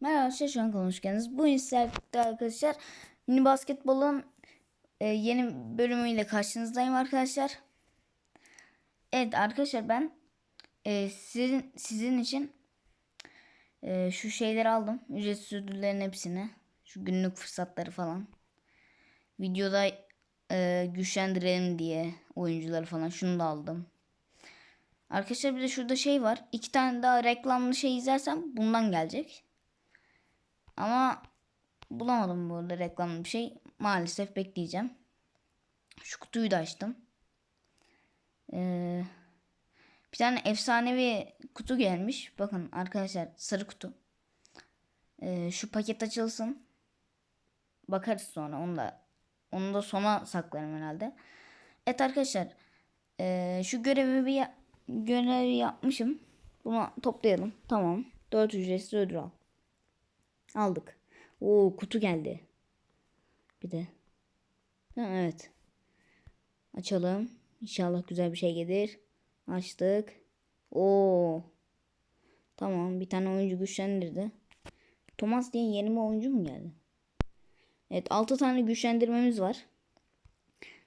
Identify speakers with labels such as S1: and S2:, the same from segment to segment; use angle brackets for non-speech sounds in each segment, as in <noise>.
S1: Merhaba arkadaşlar şu an hoş geldiniz. Bu isterlikte arkadaşlar mini basketbolun e, yeni bölümüyle karşınızdayım arkadaşlar. Evet arkadaşlar ben e, sizin sizin için e, şu şeyleri aldım. Ücretsiz ödüllerin hepsini. Şu günlük fırsatları falan. Videoda e, güçlendirelim diye oyuncuları falan şunu da aldım. Arkadaşlar bir de şurada şey var. İki tane daha reklamlı şey izlersem bundan gelecek. Ama bulamadım burada reklamlı bir şey. Maalesef bekleyeceğim. Şu kutuyu da açtım. Ee, bir tane efsanevi kutu gelmiş. Bakın arkadaşlar sarı kutu. Ee, şu paket açılsın. Bakarız sonra. Onu da onu da sona saklarım herhalde. Evet arkadaşlar. ee, şu görevi bir ya- görevi yapmışım. Bunu toplayalım. Tamam. 4 ücretsiz ödül al. Aldık. Oo kutu geldi. Bir de. Ha, evet. Açalım. İnşallah güzel bir şey gelir. Açtık. Oo. Tamam bir tane oyuncu güçlendirdi. Thomas diye yeni bir oyuncu mu geldi? Evet 6 tane güçlendirmemiz var.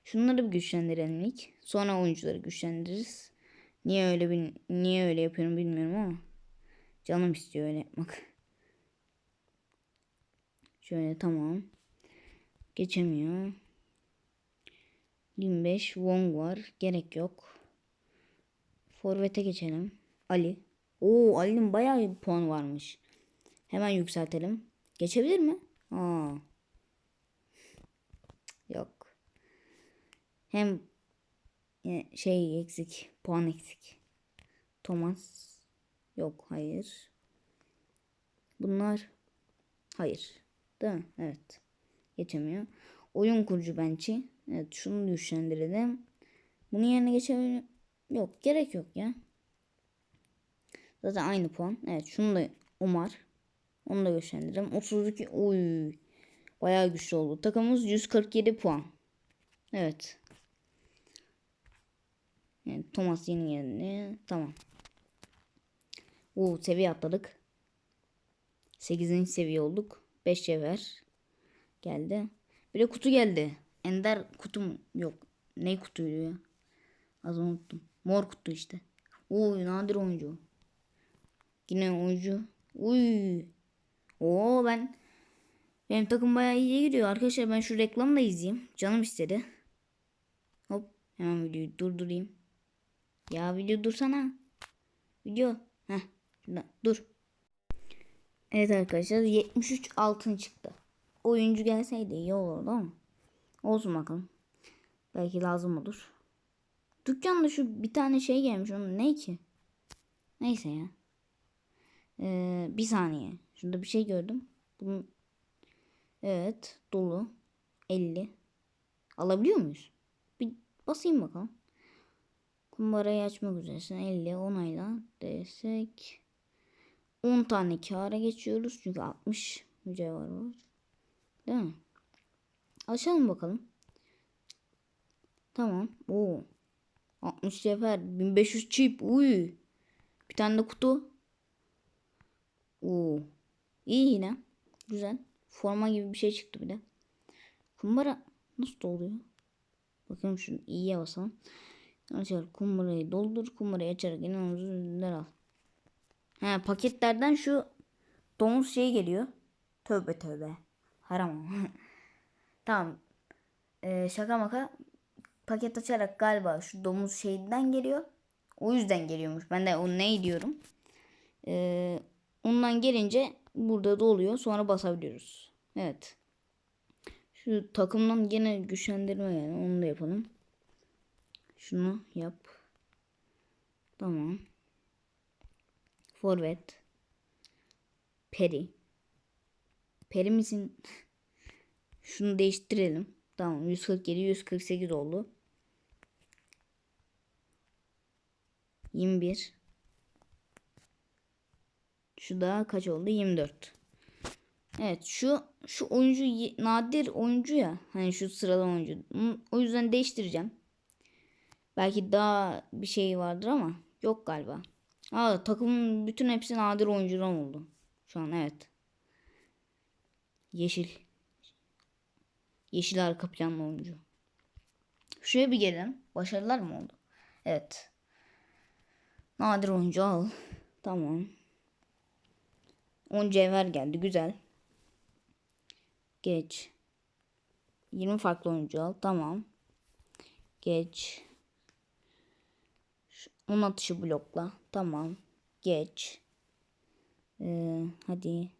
S1: Şunları bir güçlendirelim ilk. Sonra oyuncuları güçlendiririz. Niye öyle bil niye öyle yapıyorum bilmiyorum ama canım istiyor öyle yapmak. Şöyle tamam. Geçemiyor. 25 Wong var. Gerek yok. Forvet'e geçelim. Ali. Oo Ali'nin bayağı bir puan varmış. Hemen yükseltelim. Geçebilir mi? Aa. Yok. Hem e, şey eksik. Puan eksik. Thomas. Yok hayır. Bunlar. Hayır. Değil mi? Evet. Geçemiyor. Oyun kurucu bench'i. Evet şunu güçlendirelim. Bunun yerine geçebilir Yok gerek yok ya. Zaten aynı puan. Evet şunu da Umar. Onu da güçlendirelim. 32. Uy. Bayağı güçlü oldu. Takımımız 147 puan. Evet. Yani Thomas yeni yerine. Tamam. Oo seviye atladık. 8. seviye olduk. 5 cevher geldi. Bir de kutu geldi. Ender kutum yok. Ne kutuydu ya? Az unuttum. Mor kutu işte. Uy nadir oyuncu. Yine oyuncu. Uy. Oo ben benim takım bayağı iyiye gidiyor. Arkadaşlar ben şu reklamı da izleyeyim. Canım istedi. Hop hemen videoyu durdurayım. Ya video dursana. Video. Heh. şurada, Dur. Evet arkadaşlar 73 altın çıktı. Oyuncu gelseydi iyi olurdu ama. Olsun bakalım. Belki lazım olur. Dükkanda şu bir tane şey gelmiş onun ne ki? Neyse ya. Ee, bir saniye. Şurada bir şey gördüm. Bunun... Evet dolu. 50. Alabiliyor muyuz? Bir basayım bakalım. Kumbarayı açmak üzeresin. 50 onayla desek. 10 tane kâra geçiyoruz. Çünkü 60 mücevher var. Değil mi? Açalım bakalım. Tamam. Oo. 60 cevher. 1500 çip. Uy. Bir tane de kutu. Oo. İyi yine. Güzel. Forma gibi bir şey çıktı bir de. Kumbara nasıl oluyor? Bakayım şunu iyiye basalım. Açar kumbarayı doldur. Kumbarayı açarak inanılmaz ürünler al. He paketlerden şu domuz şey geliyor. Tövbe tövbe. Haram. <laughs> tamam. Ee, şaka maka paket açarak galiba şu domuz şeyinden geliyor. O yüzden geliyormuş. Ben de o ne diyorum. Ee, ondan gelince burada da oluyor. Sonra basabiliyoruz. Evet. Şu takımdan gene güçlendirme yani. Onu da yapalım. Şunu yap. Tamam. Forvet. Peri. Peri misin? <laughs> Şunu değiştirelim. Tamam 147 148 oldu. 21. Şu da kaç oldu? 24. Evet şu şu oyuncu nadir oyuncu ya. Hani şu sıradan oyuncu. O yüzden değiştireceğim. Belki daha bir şey vardır ama yok galiba. Aa takımın bütün hepsi nadir oyuncudan oldu. Şu an evet. Yeşil. Yeşil arka planlı oyuncu. Şuraya bir gelelim. Başarılar mı oldu? Evet. Nadir oyuncu al. Tamam. 10 cevher geldi. Güzel. Geç. 20 farklı oyuncu al. Tamam. Geç. 10 atışı blokla. Tamam. Geç. Ee, hadi.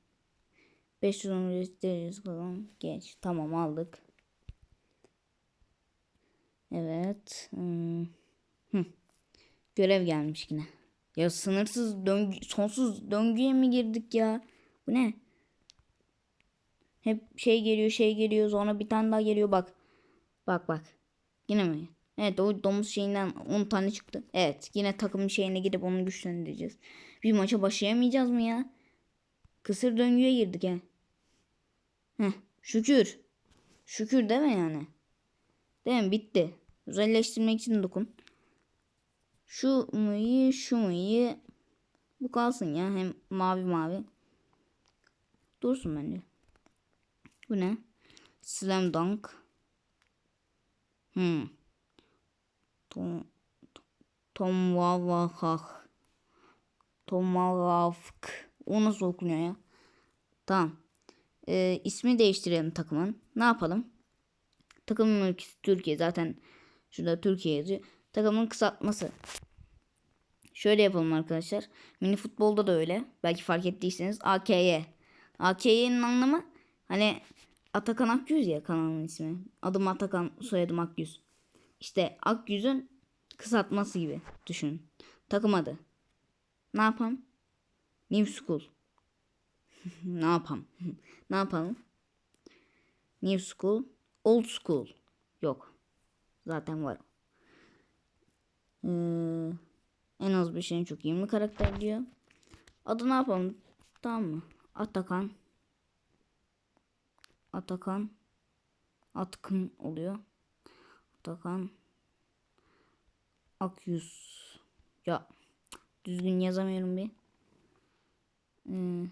S1: 500 üniversite kalan. Geç. Tamam aldık. Evet. Hmm. Görev gelmiş yine. Ya sınırsız döngü, sonsuz döngüye mi girdik ya? Bu ne? Hep şey geliyor şey geliyor sonra bir tane daha geliyor bak. Bak bak. Yine mi? Evet o domuz şeyinden 10 tane çıktı. Evet yine takım şeyine gidip onu güçlendireceğiz. Bir maça başlayamayacağız mı ya? Kısır döngüye girdik he. Heh şükür. Şükür değil mi yani? Değil mi? Bitti. Özelleştirmek için dokun. Şu mu şu mu. Bu kalsın ya. Hem mavi mavi. Dursun bence. Bu ne? Slam dunk. Hmm. Tom Tomahawk. Tomahawk. O nasıl okunuyor ya? Tamam. Ee, ismi değiştirelim takımın. Ne yapalım? Takımın ülkesi Türkiye. Zaten şurada Türkiye yazıyor. Takımın kısaltması. Şöyle yapalım arkadaşlar. Mini futbolda da öyle. Belki fark ettiyseniz AKY. AKY'nin anlamı hani Atakan Akyüz ya kanalın ismi. Adım Atakan, soyadım Akyüz. İşte Akyüz'ün kısaltması gibi düşün. Takım adı. Ne yapalım? New School. <laughs> ne yapalım? <laughs> ne yapalım? New School. Old School. Yok. Zaten var. Ee, en az bir şeyin çok 20 karakter diyor. Adı ne yapalım? Tamam mı? Atakan. Atakan. Atkın oluyor. Atakan. Akyüz. Ya düzgün yazamıyorum bir. Ee,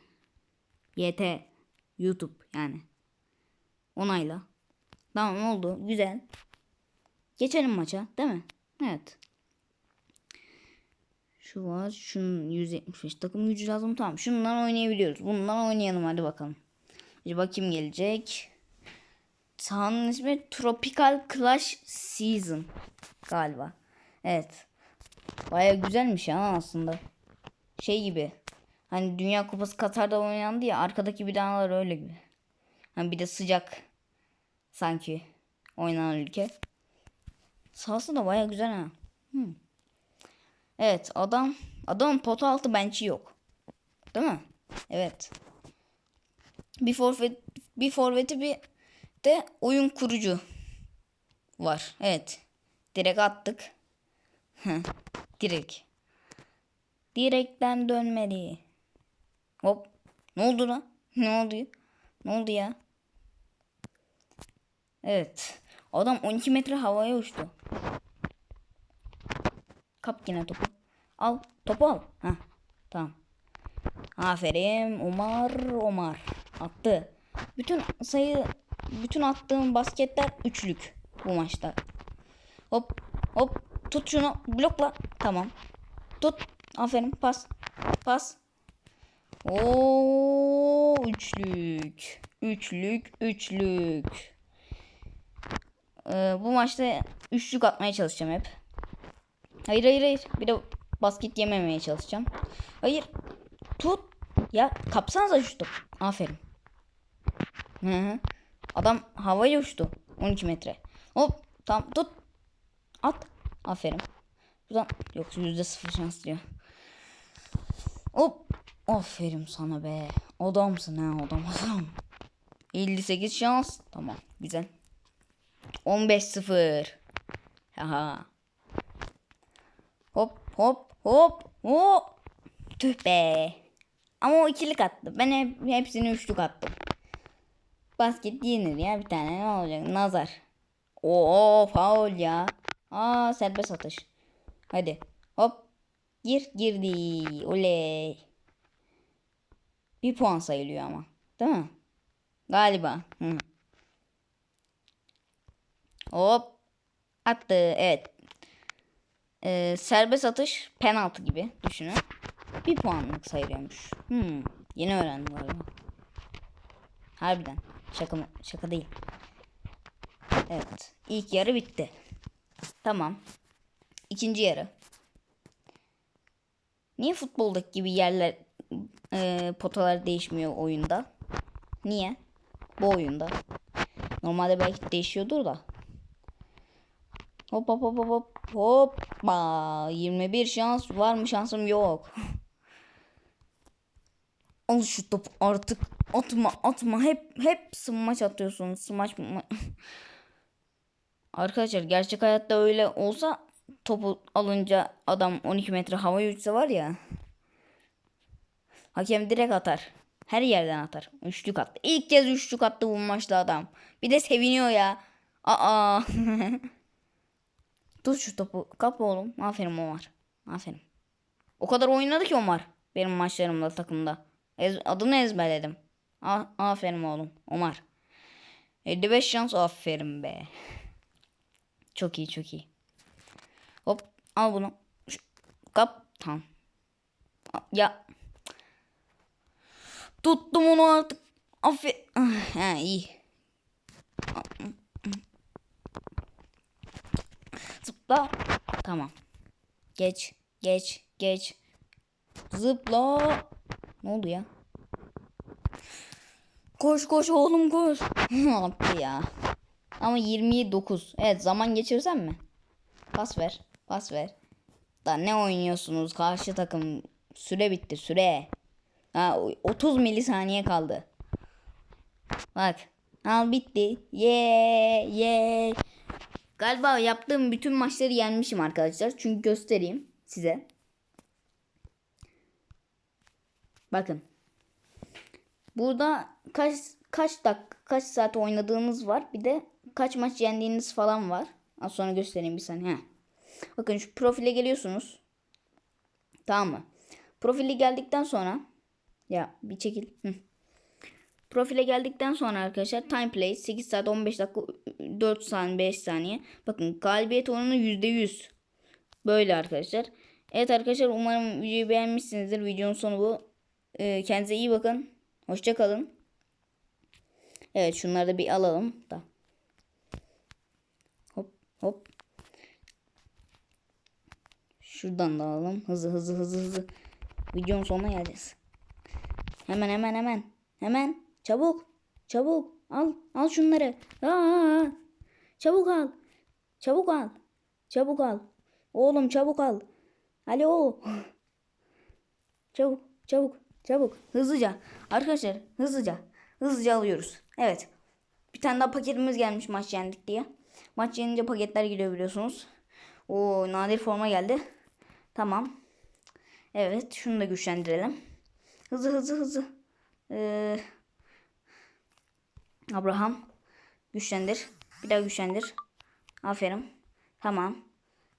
S1: YT. YouTube yani. Onayla. Tamam oldu. Güzel. Geçelim maça değil mi? Evet. Şu var. Şunun 175 takım gücü lazım. Tamam. Şundan oynayabiliyoruz. Bundan oynayalım hadi bakalım. Acaba kim gelecek? Sahanın ismi Tropical Clash Season galiba. Evet. Baya güzelmiş ya aslında. Şey gibi. Hani Dünya Kupası Katar'da oynandı ya arkadaki binalar öyle gibi. Hani bir de sıcak sanki oynanan ülke. Sahası da baya güzel ha. Hmm. Evet adam adamın pot altı bench'i yok. Değil mi? Evet. Bir forvet bir forveti bir de oyun kurucu var. Evet. Direkt attık. Direkt. Direkten dönmeli. Hop. Ne oldu lan? Ne oldu? Ne oldu ya? Evet. Adam 12 metre havaya uçtu. Kap yine topu. Al. Topu al. Ha. Tamam. Aferin. Omar. Omar. Attı. Bütün sayı bütün attığım basketler üçlük bu maçta. Hop hop tut şunu blokla. Tamam. Tut. Aferin pas. Pas. Oo üçlük. Üçlük, üçlük. Ee, bu maçta üçlük atmaya çalışacağım hep. Hayır hayır hayır. Bir de basket yememeye çalışacağım. Hayır. Tut. Ya kapsanıza şu top. Aferin. Hı hı. Adam havaya uçtu. 12 metre. Hop. Tamam tut. At. Aferin. Buradan yok yüzde sıfır şans diyor. Hop. Aferin sana be. Adamsın ha adam adam. 58 şans. Tamam güzel. 15-0. Haha. Hop hop hop hop. Tüh be. Ama o ikilik attı. Ben hep, hepsini üçlük attım. Basket yenir ya bir tane ne olacak? Nazar. Oo faul ya. Aa serbest atış. Hadi. Hop. Gir girdi. Oley. Bir puan sayılıyor ama. Değil mi? Galiba. Hı. Hop. Attı. Evet. Ee, serbest atış penaltı gibi düşünün. Bir puanlık sayılıyormuş. Hmm. Yeni öğrendim galiba. Harbiden. Şaka? Şaka değil. Evet. İlk yarı bitti. Tamam. İkinci yarı. Niye futboldaki gibi yerler e, potalar değişmiyor oyunda? Niye? Bu oyunda. Normalde belki değişiyordur da. Hop hop hop hop hop hoppa 21 şans var mı şansım yok. <laughs> Al şu topu artık atma atma hep hep smaç atıyorsun smaç? <laughs> Arkadaşlar gerçek hayatta öyle olsa topu alınca adam 12 metre havaya uçsa var ya. Hakem direkt atar. Her yerden atar. Üçlük attı. İlk kez üçlük attı bu maçta adam. Bir de seviniyor ya. Aa. <laughs> Tut şu topu. Kap oğlum. Aferin Omar. Aferin. O kadar oynadı ki Omar. Benim maçlarımda takımda. Ez, adını ezberledim. A aferin oğlum. Omar. 55 şans aferin be. Çok iyi çok iyi. Hop al bunu. Kap. Tamam. Ya. Tuttum onu artık. Aferin. Ah, Ha iyi. Zıpla. Tamam. Geç. Geç. Geç. Zıpla. Ne oldu ya? Koş koş oğlum koş. <laughs> Attı ya. Ama 29. Evet zaman geçirsem mi? Pas ver. Pas ver. Da ne oynuyorsunuz? Karşı takım süre bitti süre. Ha, 30 milisaniye kaldı. Bak. Al bitti. Ye ye. Galiba yaptığım bütün maçları yenmişim arkadaşlar. Çünkü göstereyim size. Bakın. Burada kaç kaç dakika kaç saat oynadığınız var. Bir de kaç maç yendiğiniz falan var. Az sonra göstereyim bir saniye. Bakın şu profile geliyorsunuz. Tamam mı? Profile geldikten sonra ya bir çekil. Profile geldikten sonra arkadaşlar time play 8 saat 15 dakika 4 saniye 5 saniye. Bakın galibiyet oranı %100. Böyle arkadaşlar. Evet arkadaşlar umarım videoyu beğenmişsinizdir. Videonun sonu bu. Ee, kendinize iyi bakın. Hoşça kalın. Evet şunları da bir alalım da. Hop hop. Şuradan da alalım. Hızlı hızlı hızlı hızlı. Videonun sonuna geleceğiz. Hemen hemen hemen. Hemen. Çabuk. Çabuk. Al. Al şunları. Aa, çabuk al. Çabuk al. Çabuk al. Oğlum çabuk al. Alo. Çabuk. Çabuk. Çabuk. Hızlıca. Arkadaşlar hızlıca. Hızlıca alıyoruz. Evet. Bir tane daha paketimiz gelmiş maç yendik diye. Maç yenince paketler geliyor biliyorsunuz. O nadir forma geldi. Tamam. Evet. Şunu da güçlendirelim. Hızlı hızlı hızlı. Ee, Abraham. Güçlendir. Bir daha güçlendir. Aferin. Tamam.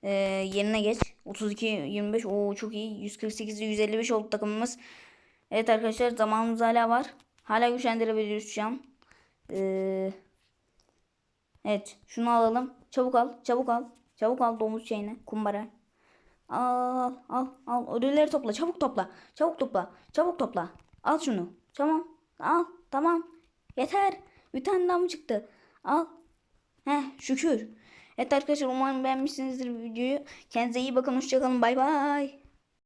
S1: Ee, yerine geç. 32 25. Oo çok iyi. 148 155 oldu takımımız. Evet arkadaşlar zamanımız hala var. Hala güçlendirebiliyoruz şu an. Ee, evet şunu alalım. Çabuk al. Çabuk al. Çabuk al domuz şeyini. Kumbara. Al al al. Ödülleri topla. Çabuk topla. Çabuk topla. Çabuk topla. Al şunu. Tamam. Al. Tamam. Yeter. Bir tane daha mı çıktı? Al. Heh şükür. Evet arkadaşlar umarım beğenmişsinizdir videoyu. Kendinize iyi bakın. Hoşçakalın. Bay bay.